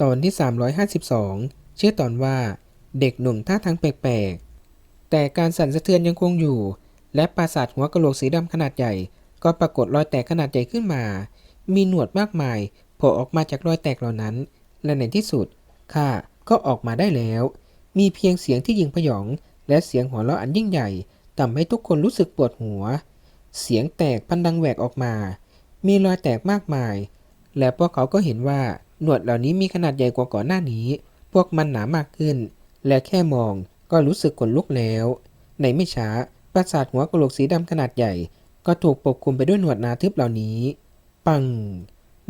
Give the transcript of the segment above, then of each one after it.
ตอนที่ 352 ชื่อตอนว่า เด็กหนุ่มท่าทางแปลกๆ แต่การสั่นสะเทือนยังคงอยู่ และปราสาทหัวกะโหลกสีดำขนาดใหญ่ ก็ปรากฏรอยแตกขนาดใหญ่ขึ้นมา มีหนวดมากมายโผล่ออกมาจากรอยแตกเหล่านั้น และในที่สุดข้าก็ออกมาได้แล้ว มีเพียงเสียงที่ยิงพยอง และเสียงหัวเราะอันยิ่งใหญ่ทำให้ทุกคนรู้สึกปวดหัว เสียงแตกพันดังแหวกออกมา มีรอยแตกมากมาย และพวกเขาก็เห็นว่า หนวดเหล่านี้มีขนาดใหญ่กว่าก่อนหน้านี้ พวกมันหนามากขึ้น และแค่มองก็รู้สึกขนลุกแล้ว ในไม่ช้าปราสาทหัวกะโหลกสีดำขนาดใหญ่ ก็ถูกปกคลุมไปด้วยหนวดหนาทึบเหล่านี้ ปัง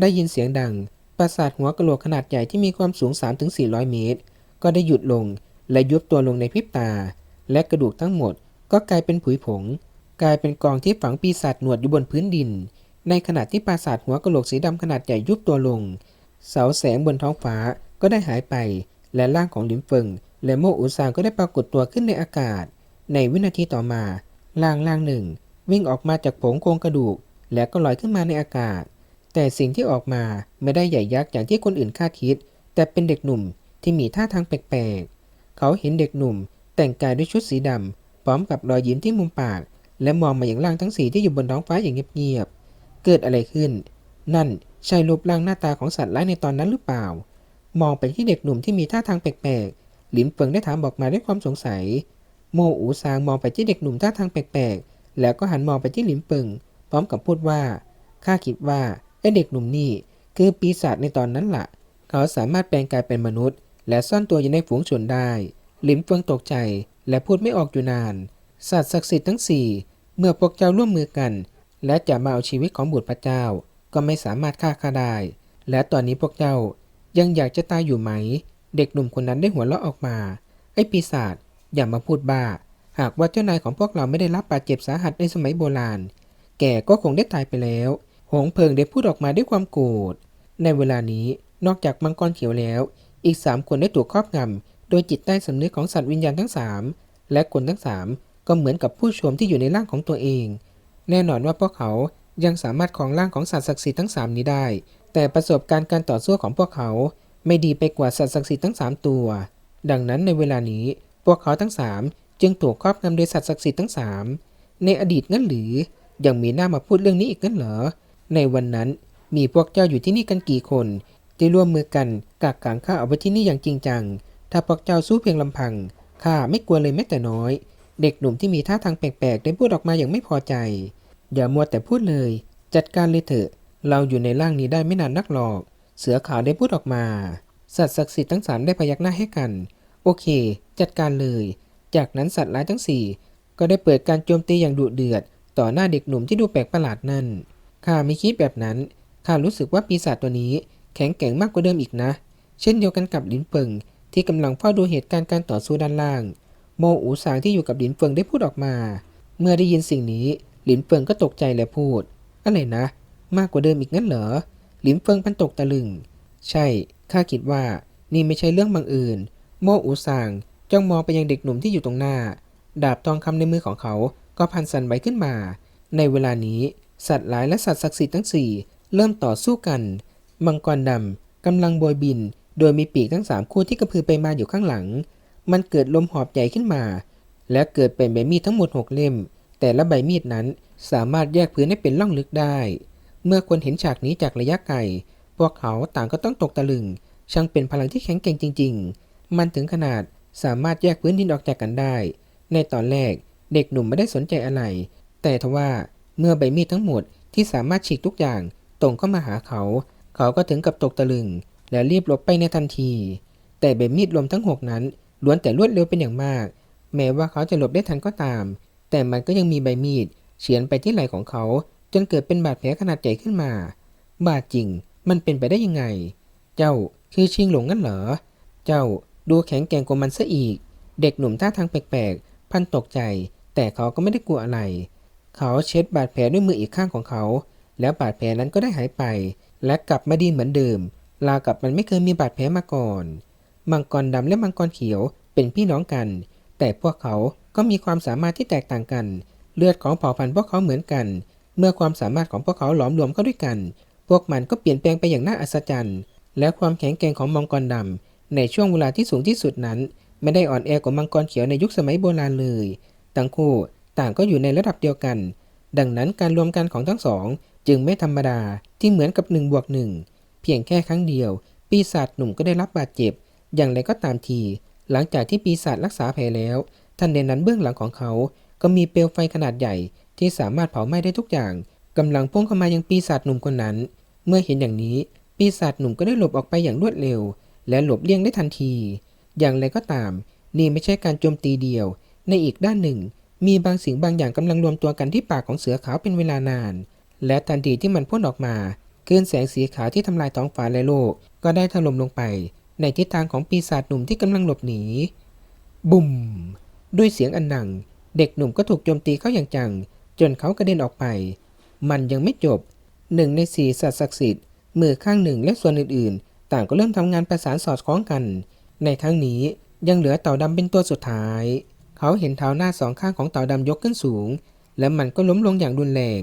ได้ยินเสียงดัง ปราสาทหัวกะโหลกขนาดใหญ่ที่มีความสูง 3-400 เมตร ก็ได้หยุดลงและยุบตัวลงในพริบตา และกระดูกทั้งหมด ก็กลายเป็นผุยผง กลายเป็นกองที่ฝังปีศาจหนวดอยู่บนพื้นดิน ในขณะที่ปราสาทหัวกะโหลกสีดำขนาดใหญ่ยุบตัวลง เสาแสงบนท้องฟ้าก็ได้หายไป และร่างของหลิมเฟิงและโมอูซางก็ได้ปรากฏตัวขึ้นในอากาศ ในวินาทีต่อมาร่างร่างหนึ่ง วิ่งออกมาจากผงโครงกระดูก และก็ลอยขึ้นมาในอากาศ แต่สิ่งที่ออกมาไม่ได้ใหญ่ยักษ์อย่างที่คนอื่นคาดคิด แต่เป็นเด็กหนุ่มที่มีท่าทางแปลกๆ เขาเห็นเด็กหนุ่ม แต่งกายด้วยชุดสีดำพร้อมกับรอยยิ้มที่มุมปาก และมองมาอย่างร่างทั้งสี่ที่อยู่บนท้องฟ้าอย่างเงียบๆเกิดอะไรขึ้น นั่น ใช่รูปร่างหน้าตาของสัตว์ร้ายในตอนนั้นหรือเปล่า มองไปที่เด็กหนุ่มที่มีท่าทางแปลกๆ หลินเฟิงได้ถามบอกมาด้วยความสงสัย โมอูซางมองไปที่เด็กหนุ่มท่าทางแปลกๆ แล้วก็หันมองไปที่หลินเฟิงพร้อมกับพูดว่าข้าคิดว่าไอเด็กหนุ่มนี่คือปีศาจในตอนนั้นละ่ะ เขาสามารถแปลงกายเป็นมนุษย์ และซ่อนตัวอยู่ในฝูงชนได้ หลินเฟิงตกใจและพูดไม่ออกอยู่นาน สัตว์ศักดิ์สิทธิ์ทั้งสี่เมื่อพวกเจ้าร่วมมือกัน และจะมาเอาชีวิตของบุตรพระเจ้า ก็ไม่สามารถฆ่าข้าได้ และตอนนี้พวกเจ้ายังอยากจะตายอยู่ไหม เด็กหนุ่มคนนั้นได้หัวเราะออกมา ไอ้ปีศาจอย่ามาพูดบ้า หากว่าเจ้านายของพวกเราไม่ได้รับบาดเจ็บสาหัสในสมัยโบราณ แกก็คงได้ตายไปแล้ว หงเพิงได้พูดออกมาด้วยความโกรธ ในเวลานี้นอกจากมังกรเขียวแล้ว อีกสามคนได้ถูกครอบงำโดยจิตใต้สำนึกของสัตว์วิญญาณทั้งสามและคนทั้งสามก็เหมือนกับผู้ชมที่อยู่ในร่างของตัวเอง แน่นอนว่าพวกเขา ยังสามารถครองร่างของสัตว์ศักดิ์สิทธิ์ทั้งสามนี้ได้ แต่ประสบการณ์การต่อสู้ของพวกเขาไม่ดีไปกว่าสัตว์ศักดิ์สิทธิ์ทั้งสามตัว ดังนั้นในเวลานี้พวกเขาทั้งสามจึงถูกครอบงำโดยสัตว์ศักดิ์สิทธิ์ทั้งสามในอดีตงั้นหรือ ยังมีหน้ามาพูดเรื่องนี้อีกงั้นเหรอ ในวันนั้นมีพวกเจ้าอยู่ที่นี่กันกี่คนที่ร่วมมือกันกักขังข้าเอาไว้ที่นี่อย่างจริงจัง ถ้าพวกเจ้าสู้เพียงลำพังข้าไม่กลัวเลยแม้แต่น้อย เด็กหนุ่มที่มีท่าทางแปลกๆได้พูดออกมาอย่างไม่พอใจ อย่ามัวแต่พูดเลย จัดการเลยเถอะ เราอยู่ในร่างนี้ได้ไม่นานนักหรอก เสือขาวได้พูดออกมา สัตว์ศักดิ์สิทธิ์ทั้งสามได้พยักหน้าให้กัน โอเค จัดการเลย จากนั้นสัตว์ร้ายทั้งสี่ก็ได้เปิดการโจมตีอย่างดุเดือด ต่อหน้าเด็กหนุ่มที่ดูแปลกประหลาดนั่น ข้าไม่คิดแบบนั้น ข้ารู้สึกว่าปีศาจตัวนี้แข็งแกร่งมากกว่าเดิมอีกนะ เช่นเดียวกันกับลินเฟิงที่กำลังเฝ้าดูเหตุการณ์การต่อสู้ด้านล่าง โมอูสางที่อยู่กับหลินเฟิงได้พูดออกมา เมื่อได้ยินสิ่งนี้ หลินเฟิงก็ตกใจและพูด อะไรนะ มากกว่าเดิมอีกงั้นเหรอ หลินเฟิงพันตกตะลึง ใช่ ข้าคิดว่า นี่ไม่ใช่เรื่องบังเอิญโมอูซางจ้องมองไปยังเด็กหนุ่มที่อยู่ตรงหน้า ดาบทองคำในมือของเขาก็พันสันไหวขึ้นมา ในเวลานี้ สัตว์หลายและสัตว์ศักดิ์สิทธิ์ทั้งสี่เริ่มต่อสู้กัน มังกรดำกำลังโบยบิน โดยมีปีกทั้งสามคู่ที่กระพือไปมาอยู่ข้างหลัง มันเกิดลมหอบใหญ่ขึ้นมา และเกิดเป็นใบมีดทั้งหมดหกเล่ม แต่ละใบมีดนั้นสามารถแยกพื้นให้เป็นร่องลึกได้ เมื่อคนเห็นฉากนี้จากระยะไกล พวกเขาต่างก็ต้องตกตะลึง ช่างเป็นพลังที่แข็งแกร่งจริง ๆ มันถึงขนาดสามารถแยกพื้นดินออกจากกันได้ ในตอนแรกเด็กหนุ่มไม่ได้สนใจอะไร แต่ทว่าเมื่อใบมีดทั้งหมดที่สามารถฉีกทุกอย่างตรงเข้ามาหาเขา เขาก็ถึงกับตกตะลึง และรีบหลบไปในทันที แต่ใบมีดรวมทั้งหกนั้นล้วนแต่รวดเร็วเป็นอย่างมาก แม้ว่าเขาจะหลบได้ทันก็ตาม แต่มันก็ยังมีใบมีดเฉือนไปที่ไหล่ของเขา จนเกิดเป็นบาดแผลขนาดใหญ่ขึ้นมา บาดจริง มันเป็นไปได้ยังไง เจ้าคือชิงหลงงั้นเหรอ เจ้าดูแข็งแกร่งกว่ามันซะอีก เด็กหนุ่มท่าทางแปลกๆ พันตกใจ แต่เขาก็ไม่ได้กลัวอะไร เขาเช็ดบาดแผลด้วยมืออีกข้างของเขา แล้วบาดแผลนั้นก็ได้หายไป และกลับมาดีเหมือนเดิมรากับมันไม่เคยมีบาดแผลมาก่อน มังกรดำและมังกรเขียวเป็นพี่น้องกัน แต่พวกเขาก็มีความสามารถที่แตกต่างกัน เลือดของเผ่าพันธุ์พวกเขาเหมือนกัน เมื่อความสามารถของพวกเขาหลอมรวมเข้าด้วยกัน พวกมันก็เปลี่ยนแปลงไปอย่างน่าอัศจรรย์ และความแข็งแกร่งของมังกรดำในช่วงเวลาที่สูงที่สุดนั้น ไม่ได้อ่อนแอกว่ามังกรเขียวในยุคสมัยโบราณเลยทั้งคู่ต่างก็อยู่ในระดับเดียวกัน ดังนั้นการรวมกันของทั้งสอง จึงไม่ธรรมดาที่เหมือนกับ1บวก1เพียงแค่ครั้งเดียว ปีศาจหนุ่มก็ได้รับบาดเจ็บ อย่างไรก็ตามที หลังจากที่ปีศาจรักษาแผลแล้ว ทันใดนั้นเบื้องหลังของเขา ก็มีเปลวไฟขนาดใหญ่ที่สามารถเผาไหม้ได้ทุกอย่างกำลังพุ่งเข้ามายังปีศาจหนุ่มคนนั้น เมื่อเห็นอย่างนี้ ปีศาจหนุ่มก็ได้หลบออกไปอย่างรวดเร็ว และหลบเลี่ยงได้ทันที อย่างไรก็ตาม นี่ไม่ใช่การโจมตีเดียว ในอีกด้านหนึ่ง มีบางสิ่งบางอย่างกำลังรวมตัวกันที่ปากของเสือขาวเป็นเวลานาน และทันทีที่มันพ่นออกมาคลื่นแสงสีขาวที่ทำลายท้องฟ้าและโลกก็ได้ถล่มลงไป ในทิศทางของปีศาจหนุ่มที่กำลังหลบหนี บุ่ม ด้วยเสียงอันดัง เด็กหนุ่มก็ถูกโจมตีเข้าอย่างจัง จนเขากระเด็นออกไป มันยังไม่จบหนึ่งในสี่สัตว์ศักดิ์สิทธิ์มือข้างหนึ่งและส่วนอื่นๆ ต่างก็เริ่มทำงานประสานสอดคล้องกัน ในครั้งนี้ยังเหลือเต่าดำเป็นตัวสุดท้าย เขาเห็นเท้าหน้าสองข้างของเต่าดำยกขึ้นสูง และมันก็ล้มลงอย่างรุนแรง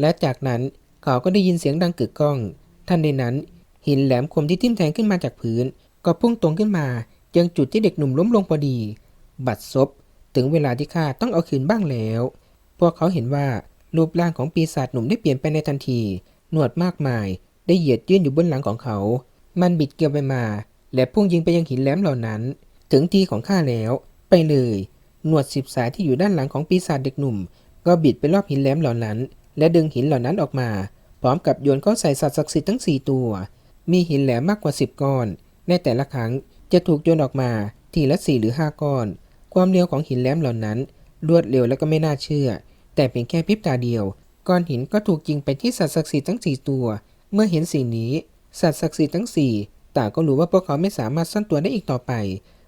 และจากนั้นเขาก็ได้ยินเสียงดังกึกก้อง ทันใดนั้น หินแหลมคมที่ทิ่มแทงขึ้นมาจากพื้น ก็พุ่งตรงขึ้นมายังจุดที่เด็กหนุ่มล้มลงพอดี บัดซบถึงเวลาที่ข้าต้องเอาคืนบ้างแล้ว พวกเขาเห็นว่ารูปร่างของปีศาจหนุ่มได้เปลี่ยนไปในทันที หนวดมากมายได้เหยียดยื่นอยู่บนหลังของเขา มันบิดเกลียวไปมา และพุ่งยิงไปยังหินแหลมเหล่านั้น ถึงทีของข้าแล้ว ไปเลย หนวดสิบสายที่อยู่ด้านหลังของปีศาจเด็กหนุ่ม ก็บิดไปรอบหินแหลมเหล่านั้น และดึงหินเหล่านั้นออกมา พร้อมกับโยนเข้าใส่สัตว์ศักดิ์สิทธิ์ทั้งสี่ตัว มีหินแหลมมากกว่าสิบก้อน ในแต่ละครั้งจะถูกโยนออกมาทีละสี่หรือห้าก้อน ความเร็วของหินแหลมเหล่านั้น รวดเร็วและก็ไม่น่าเชื่อ แต่เพียงแค่พริบตาเดียว ก้อนหินก็ถูกยิงไปที่สัตว์ศักดิ์สิทธิ์ทั้งสี่ตัว เมื่อเห็นสิ่งนี้ สัตว์ศักดิ์สิทธิ์ทั้งสี่ต่างก็รู้ว่าพวกเขาไม่สามารถซ่อนตัวได้อีกต่อไป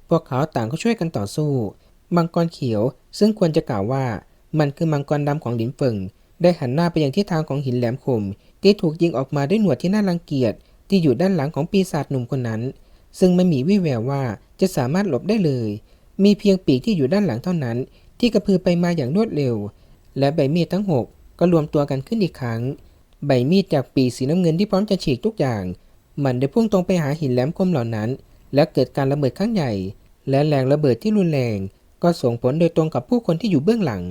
พวกเขาต่างก็ช่วยกันต่อสู้ มังกรเขียว ซึ่งควรจะกล่าวว่า มันคือมังกรดำของหลินเฟิงได้หันหน้าไปยังทิศทางของหินแหลมคม ที่ถูกยิงออกมาด้วยหนวดที่น่ารังเกียจที่อยู่ด้านหลังของปีศาจหนุ่มคนนั้น ซึ่งไม่มีวี่แววว่าจะสามารถหลบได้เลย มีเพียงปีกที่อยู่ด้านหลังเท่านั้น ที่กระพือไปมาอย่างรวดเร็ว และใบมีดทั้งหกก็รวมตัวกันขึ้นอีกครั้ง ใบมีดจากปีกสีน้ำเงินที่พร้อมจะฉีกทุกอย่าง มันได้พุ่งตรงไปหาหินแหลมคมเหล่านั้น และเกิดการระเบิดครั้งใหญ่ และแรงระเบิดที่รุนแรง ก็ส่งผลโดยตรงกับผู้คนที่อยู่เบื้องหลัง